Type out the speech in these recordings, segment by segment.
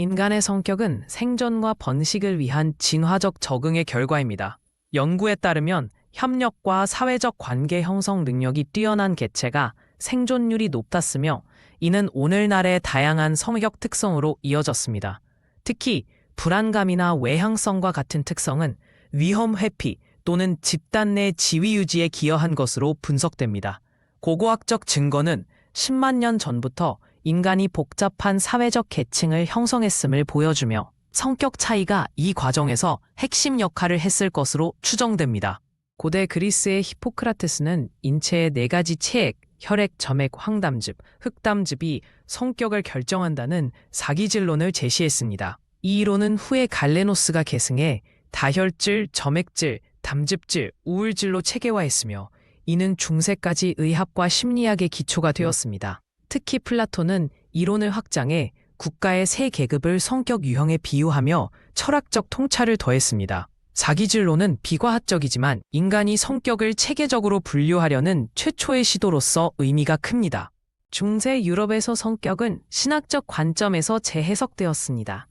인간의 성격은 생존과 번식을 위한 진화적 적응의 결과입니다. 연구에 따르면 협력과 사회적 관계 형성 능력이 뛰어난 개체가 생존율이 높았으며 이는 오늘날의 다양한 성격 특성으로 이어졌습니다. 특히 불안감이나 외향성과 같은 특성은 위험 회피 또는 집단 내 지위 유지에 기여한 것으로 분석됩니다. 고고학적 증거는 10만 년 전부터 인간이 복잡한 사회적 계층을 형성했음을 보여주며 성격 차이가 이 과정에서 핵심 역할을 했을 것으로 추정됩니다. 고대 그리스의 히포크라테스는 인체의 네 가지 체액, 혈액, 점액, 황담즙, 흑담즙이 성격을 결정한다는 사기질론을 제시했습니다. 이 이론은 후에 갈레노스가 계승해 다혈질, 점액질, 담즙질, 우울질로 체계화했으며 이는 중세까지 의학과 심리학의 기초가 되었습니다. 특히 플라톤은 이론을 확장해 국가의 세 계급을 성격 유형에 비유하며 철학적 통찰을 더했습니다. 사기질론은 비과학적이지만 인간이 성격을 체계적으로 분류하려는 최초의 시도로서 의미가 큽니다. 중세 유럽에서 성격은 신학적 관점에서 재해석되었습니다.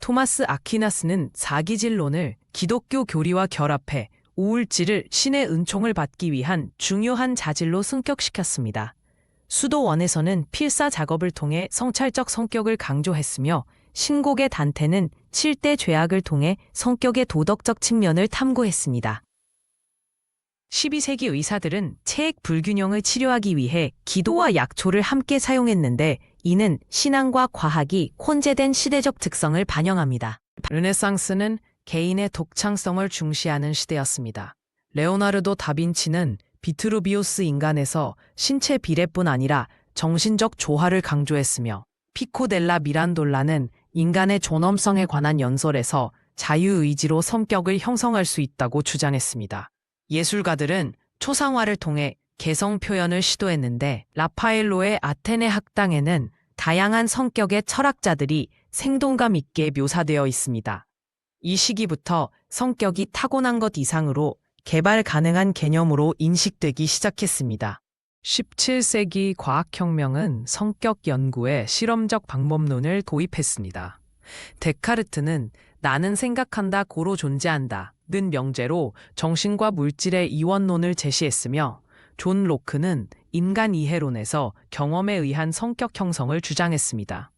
토마스 아퀴나스는 사기질론을 기독교 교리와 결합해 우울질을 신의 은총을 받기 위한 중요한 자질로 승격시켰습니다. 수도원에서는 필사 작업을 통해 성찰적 성격을 강조했으며 신곡의 단테는 7대 죄악을 통해 성격의 도덕적 측면을 탐구했습니다. 12세기 의사들은 체액 불균형을 치료하기 위해 기도와 약초를 함께 사용했는데 이는 신앙과 과학이 혼재된 시대적 특성을 반영합니다. 르네상스는 개인의 독창성을 중시하는 시대였습니다. 레오나르도 다빈치는 비트루비우스 인간에서 신체 비례뿐 아니라 정신적 조화를 강조했으며 피코델라 미란돌라는 인간의 존엄성에 관한 연설에서 자유의지로 성격을 형성할 수 있다고 주장했습니다. 예술가들은 초상화를 통해 개성 표현을 시도했는데 라파엘로의 아테네 학당에는 다양한 성격의 철학자들이 생동감 있게 묘사되어 있습니다. 이 시기부터 성격이 타고난 것 이상으로 개발 가능한 개념으로 인식되기 시작했습니다. 17세기 과학혁명은 성격 연구에 실험적 방법론을 도입했습니다. 데카르트는 나는 생각한다 고로 존재한다 는 명제로 정신과 물질의 이원론을 제시했으며 존 로크는 인간 이해론에서 경험에 의한 성격 형성을 주장했습니다.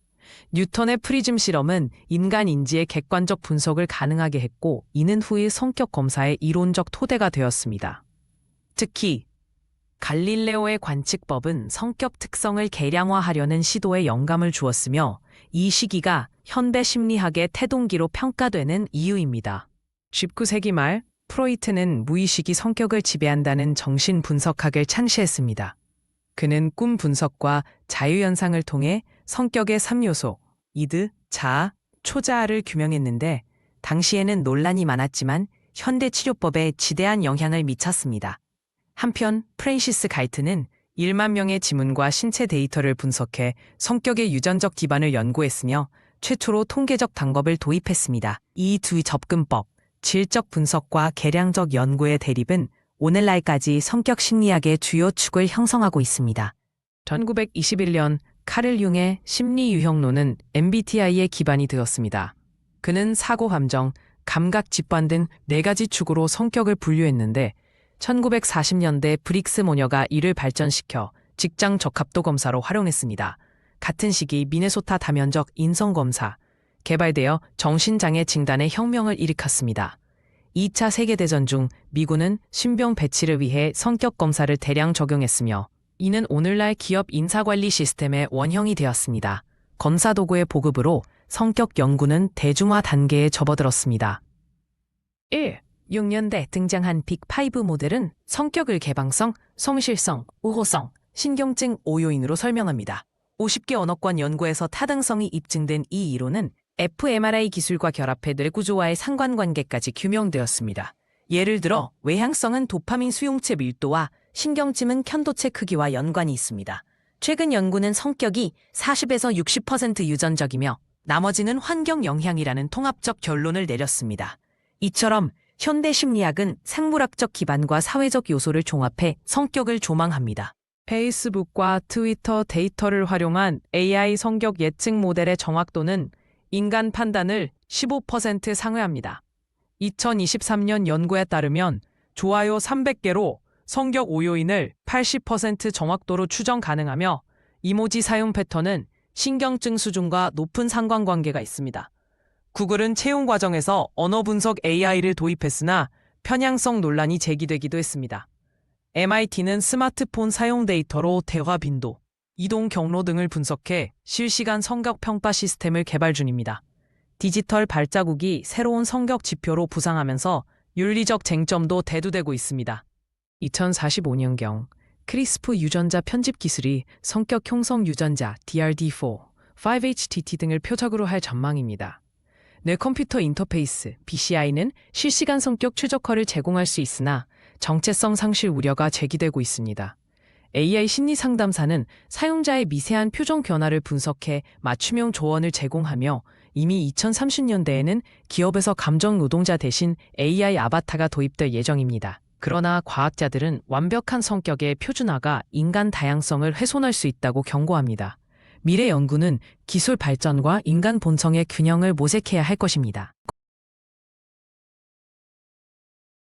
뉴턴의 프리즘 실험은 인간 인지의 객관적 분석을 가능하게 했고 이는 후의 성격 검사의 이론적 토대가 되었습니다. 특히 갈릴레오의 관측법은 성격 특성을 계량화하려는 시도에 영감을 주었으며 이 시기가 현대 심리학의 태동기로 평가되는 이유입니다. 19세기 말 프로이트는 무의식이 성격을 지배한다는 정신 분석학을 창시했습니다. 그는 꿈 분석과 자유 현상을 통해 성격의 3요소, 이드, 자아, 초자아를 규명했는데 당시에는 논란이 많았지만 현대 치료법에 지대한 영향을 미쳤습니다. 한편 프랜시스 갈트는 1만 명의 지문과 신체 데이터를 분석해 성격의 유전적 기반을 연구했으며 최초로 통계적 방법을 도입했습니다. 이 두 접근법, 질적 분석과 계량적 연구의 대립은 오늘날까지 성격 심리학의 주요 축을 형성하고 있습니다. 1921년 카를 융의 심리 유형론은 MBTI의 기반이 되었습니다. 그는 사고 감정, 감각 집반 등네 가지 축으로 성격을 분류했는데 1940년대 브릭스 모녀가 이를 발전시켜 직장 적합도 검사로 활용했습니다. 같은 시기 미네소타 다면적 인성 검사 개발되어 정신장애 진단의 혁명을 일으켰습니다. 2차 세계대전 중 미군은 신병 배치를 위해 성격 검사를 대량 적용했으며 이는 오늘날 기업 인사관리 시스템의 원형이 되었습니다. 검사 도구의 보급으로 성격 연구는 대중화 단계에 접어들었습니다. 1. 6년대 등장한 빅5 모델은 성격을 개방성, 성실성, 우호성, 신경증 5요인으로 설명합니다. 50개 언어권 연구에서 타당성이 입증된 이 이론은 fMRI 기술과 결합해 뇌구조와의 상관관계까지 규명되었습니다. 예를 들어 외향성은 도파민 수용체 밀도와 신경찜은 편도체 크기와 연관이 있습니다. 최근 연구는 성격이 40에서 60% 유전적이며 나머지는 환경 영향이라는 통합적 결론을 내렸습니다. 이처럼 현대 심리학은 생물학적 기반과 사회적 요소를 종합해 성격을 조망합니다. 페이스북과 트위터 데이터를 활용한 AI 성격 예측 모델의 정확도는 인간 판단을 15% 상회합니다. 2023년 연구에 따르면 좋아요 300개로 성격 오요인을 80% 정확도로 추정 가능하며 이모지 사용 패턴은 신경증 수준과 높은 상관관계가 있습니다. 구글은 채용 과정에서 언어 분석 AI를 도입했으나 편향성 논란이 제기되기도 했습니다. MIT는 스마트폰 사용 데이터로 대화 빈도, 이동 경로 등을 분석해 실시간 성격 평가 시스템을 개발 중입니다. 디지털 발자국이 새로운 성격 지표로 부상하면서 윤리적 쟁점도 대두되고 있습니다. 2045년경 크리스프 유전자 편집 기술이 성격 형성 유전자 DRD4, 5-HTT 등을 표적으로 할 전망입니다. 뇌 컴퓨터 인터페이스 BCI는 실시간 성격 최적화를 제공할 수 있으나 정체성 상실 우려가 제기되고 있습니다. AI 심리 상담사는 사용자의 미세한 표정 변화를 분석해 맞춤형 조언을 제공하며 이미 2030년대에는 기업에서 감정 노동자 대신 AI 아바타가 도입될 예정입니다. 그러나 과학자들은 완벽한 성격의 표준화가 인간 다양성을 훼손할 수 있다고 경고합니다. 미래 연구는 기술 발전과 인간 본성의 균형을 모색해야 할 것입니다.